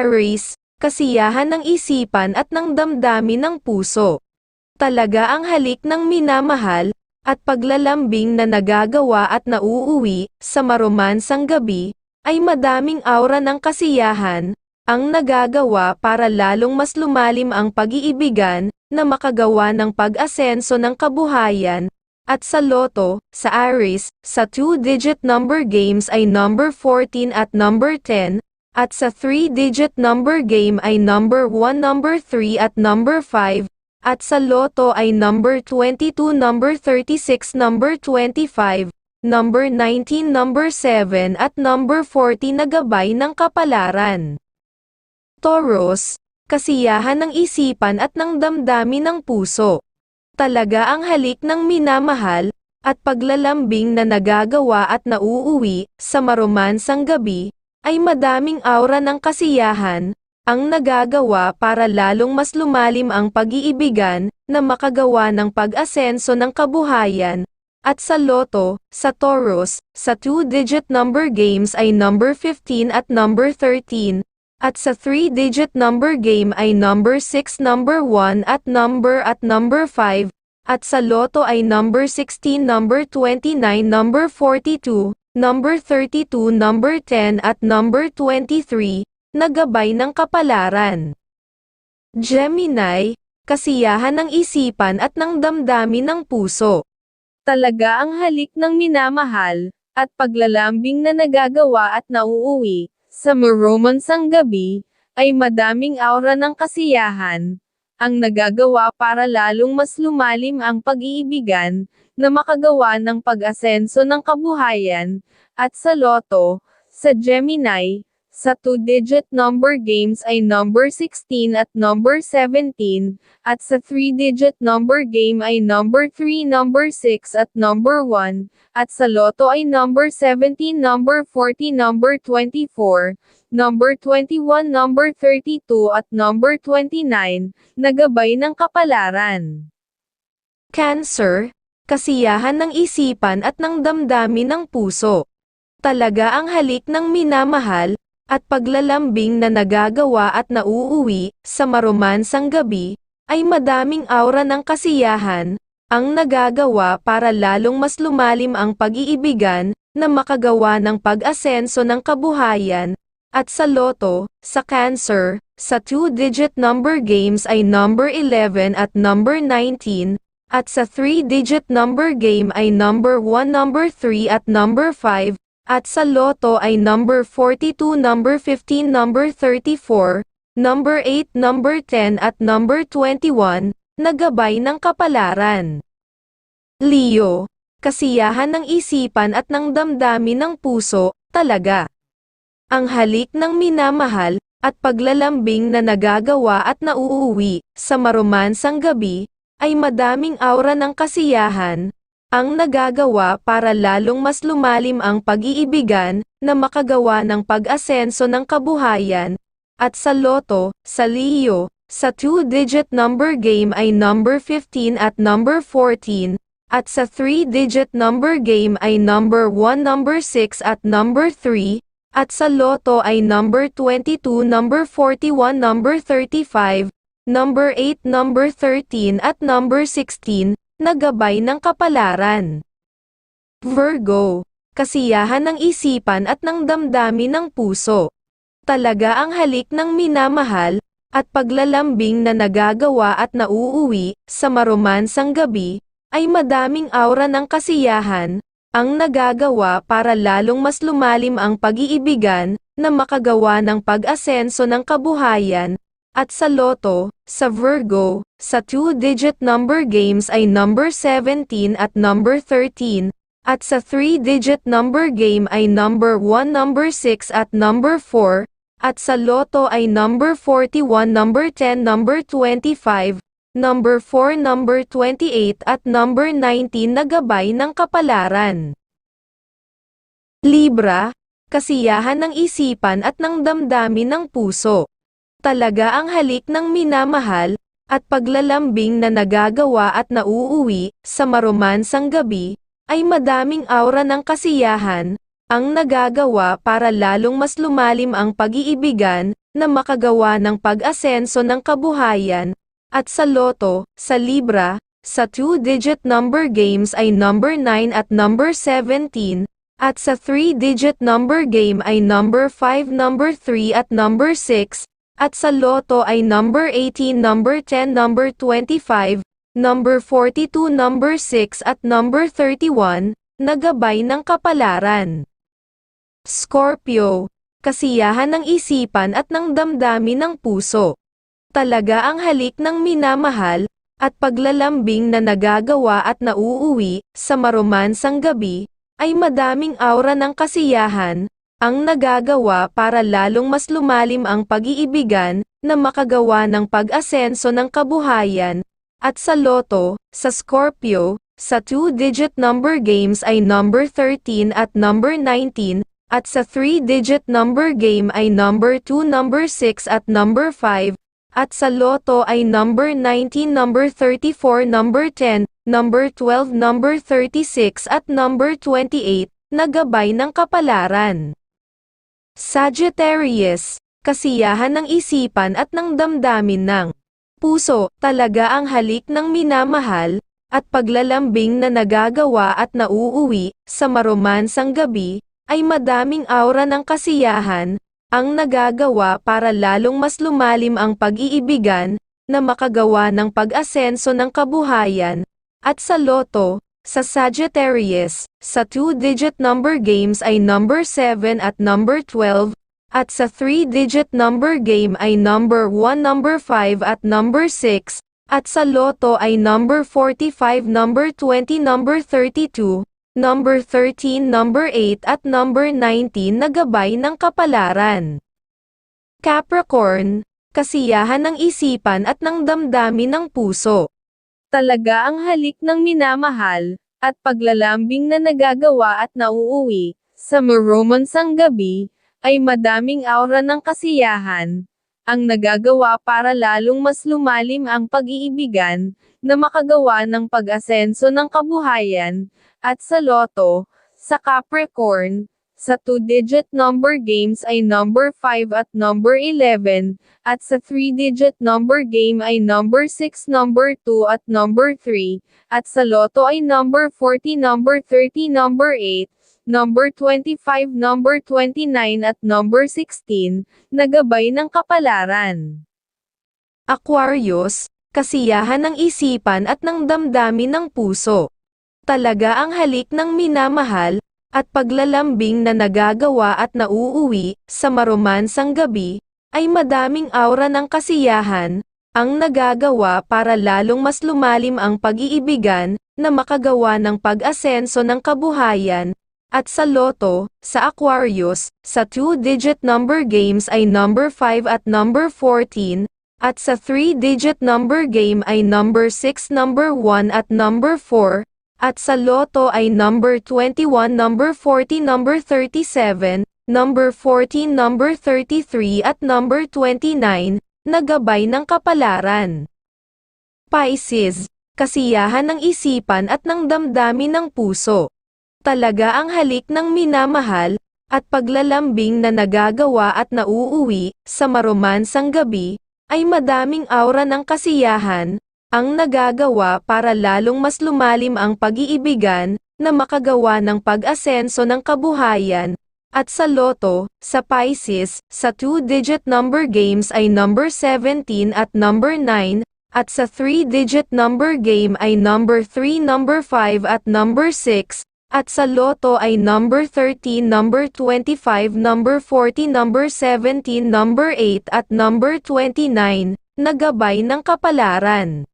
Aries, kasiyahan ng isipan at ng damdamin ng puso. Talaga ang halik ng minamahal, at paglalambing na nagagawa at nauuwi, sa maromansang gabi, ay madaming aura ng kasiyahan, ang nagagawa para lalong mas lumalim ang pag-iibigan, na makagawa ng pag-asenso ng kabuhayan, at sa loto, sa Aries, sa two-digit number games ay number 14 at number 10, at sa three-digit number game ay number 1, number 3 at number 5, at sa loto ay number 22, number 36, number 25, number 19, number 7 at number 40 na gabay ng kapalaran. Taurus, kasiyahan ng isipan at ng damdamin ng puso. Talaga ang halik ng minamahal, at paglalambing na nagagawa at nauuwi, sa maromansang gabi, ay madaming aura ng kasiyahan, ang nagagawa para lalong mas lumalim ang pag-iibigan, na makagawa ng pag-asenso ng kabuhayan, at sa loto, sa Taurus, sa two-digit number games ay number 15 at number 13, at sa three-digit number game ay number 6, number 1 at number at number 5, at sa loto ay number 16, number 29, number 42, number 32, number 10 at number 23, nagabay ng kapalaran. Gemini, kasiyahan ng isipan at ng damdamin ng puso. Talaga ang halik ng minamahal, at paglalambing na nagagawa at nauuwi, sa maromansang gabi, ay madaming aura ng kasiyahan, ang nagagawa para lalong mas lumalim ang pag-iibigan, na makagawa ng pag-asenso ng kabuhayan, at sa loto, sa Gemini, sa two-digit number games ay number 16 at number 17, at sa three-digit number game ay number 3, number 6 at number 1, at sa loto ay number 17, number 40, number 24, number 21, number 32 at number 29, nagabay ng kapalaran. Cancer, kasiyahan ng isipan at ng damdamin ng puso. Talaga ang halik ng minamahal, at paglalambing na nagagawa at nauuwi, sa maromansang gabi, ay madaming aura ng kasiyahan, ang nagagawa para lalong mas lumalim ang pag-iibigan, na makagawa ng pag-asenso ng kabuhayan, at sa loto, sa cancer, sa two-digit number games ay number 11 at number 19, at sa three-digit number game ay number 1, number 3 at number 5, at sa loto ay number 42, number 15, number 34, number 8, number 10 at number 21, nagabay ng kapalaran. Leo, kasiyahan ng isipan at ng damdamin ng puso, talaga. Ang halik ng minamahal, at paglalambing na nagagawa at nauuwi, sa maromansang gabi, ay madaming aura ng kasiyahan, ang nagagawa para lalong mas lumalim ang pag-iibigan, na makagawa ng pag-asenso ng kabuhayan, at sa loto, sa Leo, sa two-digit number game ay number 15 at number 14, at sa three-digit number game ay number 1, number 6 at number 3, at sa loto ay number 22, number 41, number 35, number 8, number 13 at number 16, nagabay ng kapalaran. Virgo, kasiyahan ng isipan at ng damdamin ng puso. Talaga ang halik ng minamahal, at paglalambing na nagagawa at nauuwi, sa maromansang gabi, ay madaming aura ng kasiyahan, ang nagagawa para lalong mas lumalim ang pag-iibigan, na makagawa ng pag-asenso ng kabuhayan, at sa loto, sa Virgo, sa two-digit number games ay number 17 at number 13, at sa three-digit number game ay number 1, number 6 at number 4, at sa loto ay number 41, number 10, number 25, number 4, number 28 at number 19 na ng kapalaran. Libra, kasiyahan ng isipan at ng damdamin ng puso talaga ang halik ng minamahal, at paglalambing na nagagawa at nauuwi, sa maromansang gabi, ay madaming aura ng kasiyahan, ang nagagawa para lalong mas lumalim ang pag-iibigan, na makagawa ng pag-asenso ng kabuhayan, at sa loto, sa libra, sa two-digit number games ay number 9 at number 17, at sa three-digit number game ay number 5, number 3 at number 6, at sa loto ay number 18, number 10, number 25, number 42, number 6 at number 31, nagabay ng kapalaran. Scorpio, kasiyahan ng isipan at ng damdamin ng puso. Talaga ang halik ng minamahal, at paglalambing na nagagawa at nauuwi, sa maromansang gabi, ay madaming aura ng kasiyahan, ang nagagawa para lalong mas lumalim ang pag-iibigan, na makagawa ng pag-asenso ng kabuhayan, at sa loto, sa Scorpio, sa two-digit number games ay number 13 at number 19, at sa three-digit number game ay number 2, number 6 at number 5, at sa loto ay number 19, number 34, number 10, number 12, number 36 at number 28, nagabay ng kapalaran. Sagittarius, kasiyahan ng isipan at ng damdamin ng puso, talaga ang halik ng minamahal, at paglalambing na nagagawa at nauuwi, sa maromansang gabi, ay madaming aura ng kasiyahan, ang nagagawa para lalong mas lumalim ang pag-iibigan, na makagawa ng pag-asenso ng kabuhayan, at sa loto, sa Sagittarius, sa two-digit number games ay number 7 at number 12, at sa three-digit number game ay number 1, number 5 at number 6, at sa loto ay number 45, number 20, number 32, number 13, number 8 at number 19 na gabay ng kapalaran. Capricorn, kasiyahan ng isipan at ng damdamin ng puso. Talaga ang halik ng minamahal, at paglalambing na nagagawa at nauuwi, sa maromansang gabi, ay madaming aura ng kasiyahan, ang nagagawa para lalong mas lumalim ang pag-iibigan, na makagawa ng pag-asenso ng kabuhayan, at sa loto, sa Capricorn, sa two-digit number games ay number 5 at number 11, at sa three-digit number game ay number 6, number 2 at number 3, at sa loto ay number 40, number 30, number 8, number 25, number 29 at number 16, nagabay ng kapalaran. Aquarius, kasiyahan ng isipan at ng damdamin ng puso. Talaga ang halik ng minamahal, at paglalambing na nagagawa at nauuwi, sa maromansang gabi, ay madaming aura ng kasiyahan, ang nagagawa para lalong mas lumalim ang pag-iibigan, na makagawa ng pag-asenso ng kabuhayan, at sa loto, sa Aquarius, sa two-digit number games ay number 5 at number 14, at sa three-digit number game ay number 6, number 1 at number 4, at sa loto ay number 21, number 40, number 37, number 14, number 33 at number 29, nagabay ng kapalaran. Pisces, kasiyahan ng isipan at ng damdamin ng puso. Talaga ang halik ng minamahal, at paglalambing na nagagawa at nauuwi, sa maromansang gabi, ay madaming aura ng kasiyahan, ang nagagawa para lalong mas lumalim ang pag-iibigan, na makagawa ng pag-asenso ng kabuhayan, at sa loto, sa Pisces, sa two-digit number games ay number 17 at number 9, at sa three-digit number game ay number 3, number 5 at number 6, at sa loto ay number 13, number 25, number 40, number 17, number 8 at number 29, nagabay ng kapalaran.